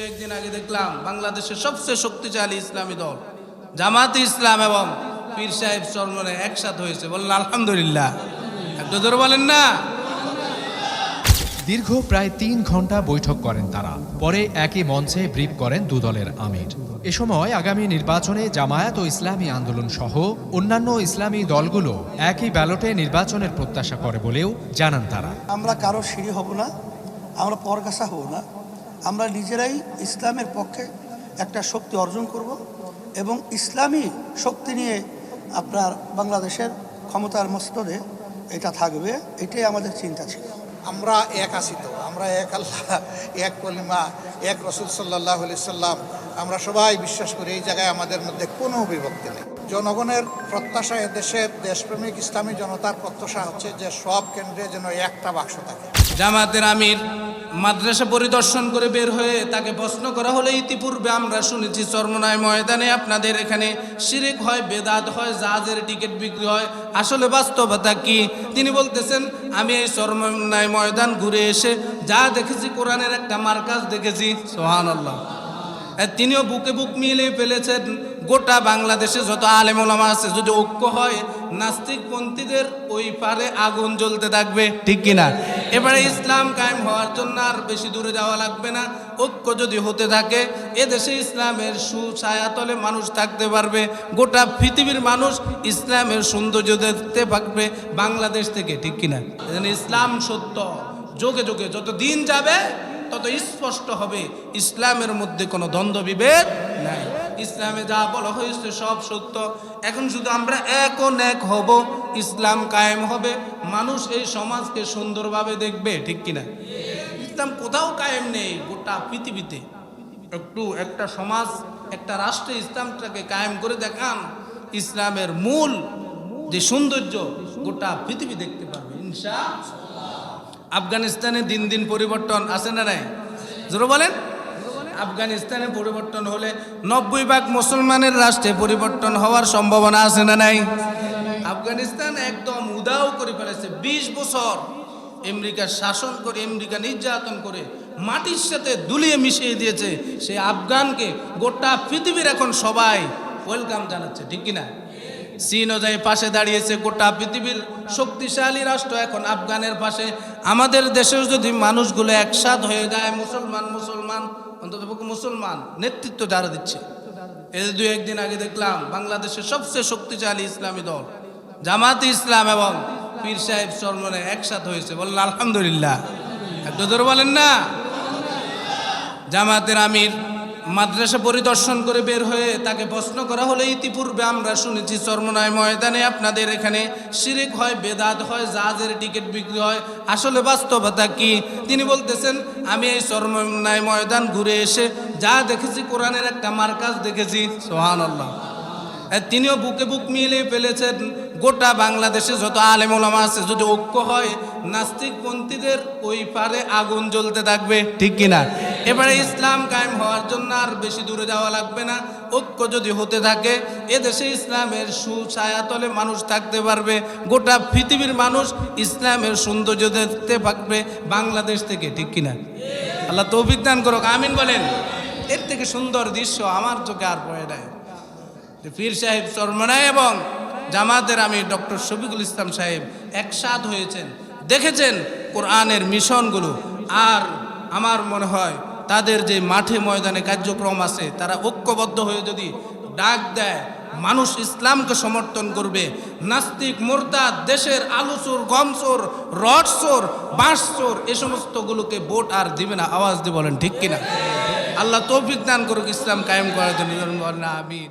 একদিন আগে দেখলাম বাংলাদেশের সবচেয়ে শক্তিশালী ইসলামী দল জামাতে ইসলাম এবং পীর সাহেব চরমনে একসাথে হয়েছে। বললেন আলহামদুলিল্লাহ। একটু জোরে বলেন না। দীর্ঘ প্রায় তিন ঘণ্টা বৈঠক করেন তারা। পরে একই মঞ্চে ব্রিফ করেন দু দলের আমির। এ সময় আগামী নির্বাচনে জামায়াত ও ইসলামী আন্দোলন সহ অন্যান্য ইসলামী দলগুলো একই ব্যালটে নির্বাচনের প্রত্যাশা করে বলেও জানান তারা। আমরা কারও সিঁড়ি হব না আমরা পরগাছা হব না। আমরা নিজেরাই ইসলামের পক্ষে একটা শক্তি অর্জন করব এবং ইসলামী শক্তি নিয়ে আপনার বাংলাদেশের ক্ষমতার মস্তদে এটা থাকবে এটাই আমাদের চিন্তা ছিল। আমরা এক আছি তো আমরা এক আল্লাহ এক কলিমা এক রসুল সাল্লাহ সাল্লাম। আমরা সবাই বিশ্বাস করি এই জায়গায় আমাদের মধ্যে কোনো বিভক্তি নেই। জনগণের প্রত্যাশা দেশের দেশপ্রেমিক ইসলামী জনতার প্রত্যাশা হচ্ছে যে সব কেন্দ্রে যেন একটা বাক্স থাকে। জামাতের আমির মাদ্রাসা পরিদর্শন করে বের হয়ে তাকে প্রশ্ন করা হলে, ইতিপূর্বে আমরা শুনেছি চর্মনায় ময়দানে আপনাদের এখানে শিরিক হয়, বেদাত হয়, জাহাজের টিকিট বিক্রি হয়। আসলে বাস্তবতা কি? তিনি বলতেছেন, আমি এই চর্মনায় ময়দান ঘুরে এসে যা দেখেছি, কোরআনের একটা মার্কাজ দেখেছি। সোহান আল্লাহ তিনিও বুকে বুক মিলিয়ে ফেলেছেন। গোটা বাংলাদেশে যত আলেম ওলামা আছে, যদি ঐক্য হয় নাস্তিক পন্থীদের ওই পারে আগুন জ্বলতে থাকবে। ঠিক কিনা? এবারে ইসলাম কায়েম হওয়ার জন্য আর বেশি দূরে যাওয়া লাগবে না। ঐক্য যদি হতে থাকে, এদেশে ইসলামের সুছায়াতলে মানুষ থাকতে পারবে। গোটা পৃথিবীর মানুষ ইসলামের সৌন্দর্য দেখতে পারবে বাংলাদেশ থেকে। ঠিক কিনা? ইসলাম সত্য। যোগে যোগে যত দিন যাবে তত স্পষ্ট হবে, ইসলামের মধ্যে কোনো দ্বন্দ্ব বিভেদ নাই। ইসলামে যা বলা হয়েছে সব সত্য। এখন শুধু আমরা এক এক হব, ইসলাম কায়েম হবে। মানুষ এই সমাজকে সুন্দরভাবে দেখবে, ঠিক কিনা? ইসলাম কোথাও কায়েম নেই, গোটা পৃথিবীতে। একটু একটা সমাজ, একটা রাষ্ট্রে ইসলামটাকে কায়েম করে দেখান, ইসলামের মূল যে সৌন্দর্য, গোটা পৃথিবী দেখতে পারবে ইনশা আফগানিস্তানে দিন দিন পরিবর্তন আছে না নাই? জোরে বলেন। আফগানিস্তানে পরিবর্তন হলে নব্বই ভাগ মুসলমানের রাষ্ট্রে পরিবর্তন হওয়ার সম্ভাবনা আছে না নাই? আফগানিস্তান একদম উদাও করে ফেলেছে। ২০ বছর আমেরিকা শাসন করে, আমেরিকা নির্যাতন করে, মাটির সাথে দুলিয়ে মিশিয়ে দিয়েছে। সেই আফগানকে গোটা পৃথিবীর এখন সবাই ওয়েলকাম জানাচ্ছে, ঠিক কিনা? চীন যায় পাশে দাঁড়িয়েছে, গোটা পৃথিবীর শক্তিশালী রাষ্ট্র এখন আফগানের পাশে। আমাদের দেশেও যদি মানুষগুলো একসাথ হয়ে যায়, মুসলমান মুসলমান অন্তত মুসলমান, নেতৃত্ব যারা দিচ্ছে। এই দু একদিন আগে দেখলাম, বাংলাদেশের সবচেয়ে শক্তিশালী ইসলামী দল, জামাতে ইসলাম এবং পীর সাহেব চরমনে একসাথে হয়েছে। বললেন, আলহামদুলিল্লাহ। একটু বলেন না। জামাতের আমির মাদ্রাসা পরিদর্শন করে বের হয়ে তাকে প্রশ্ন করা হলে, ইতিপূর্বে আমরা শুনেছি চর্মনায় ময়দানে আপনাদের এখানে শিরিক হয়, বেদাত হয়, জাহাজের টিকিট বিক্রি হয়। আসলে বাস্তবতা কি? তিনি বলতেছেন, আমি এই চর্মনায় ময়দান ঘুরে এসে যা দেখেছি, কোরআনের একটা মার্কাজ দেখেছি। সোহান আল্লাহ তিনিও বুকে বুক মিলিয়ে ফেলেছেন। গোটা বাংলাদেশে যত আলেম ওলামা আছে, যদি ঐক্য হয় নাস্তিক পন্থীদের ওই পারে আগুন জ্বলতে থাকবে। ঠিক কিনা এবারে ইসলাম কায়েম হওয়ার জন্য আর বেশি দূরে যাওয়া লাগবে না। ঐক্য যদি হতে থাকে, এদেশে ইসলামের সুছায়াতলে মানুষ থাকতে পারবে। গোটা পৃথিবীর মানুষ ইসলামের সৌন্দর্য দেখতে পারবে বাংলাদেশ থেকে। ঠিক কিনা আল্লাহ তৌফিক দান করুক, আমিন বলেন। এর থেকে সুন্দর দৃশ্য আমার চোখে আর পড়ে নাই যে পীর সাহেব চরমনায় এবং জামাতের আমি ডক্টর শফিকুল ইসলাম সাহেব একসাথ হয়েছেন। দেখেছেন কোরআনের মিশনগুলো? আর আমার মনে হয় তাদের যে মাঠে ময়দানে কার্যক্রম আছে, তারা ঐক্যবদ্ধ হয়ে যদি ডাক দেয়, মানুষ ইসলামকে সমর্থন করবে। নাস্তিক, মোরতাদ, দেশের আলুচোর গমচোর রডচোর বাঁশচোর এ সমস্তগুলোকে ভোট আর দিবে না, আওয়াজ দিয়ে বলেন, ঠিক কিনা? আল্লাহ তৌফিক দান করুক, ইসলাম কায়েম করার জন্য, আমিন।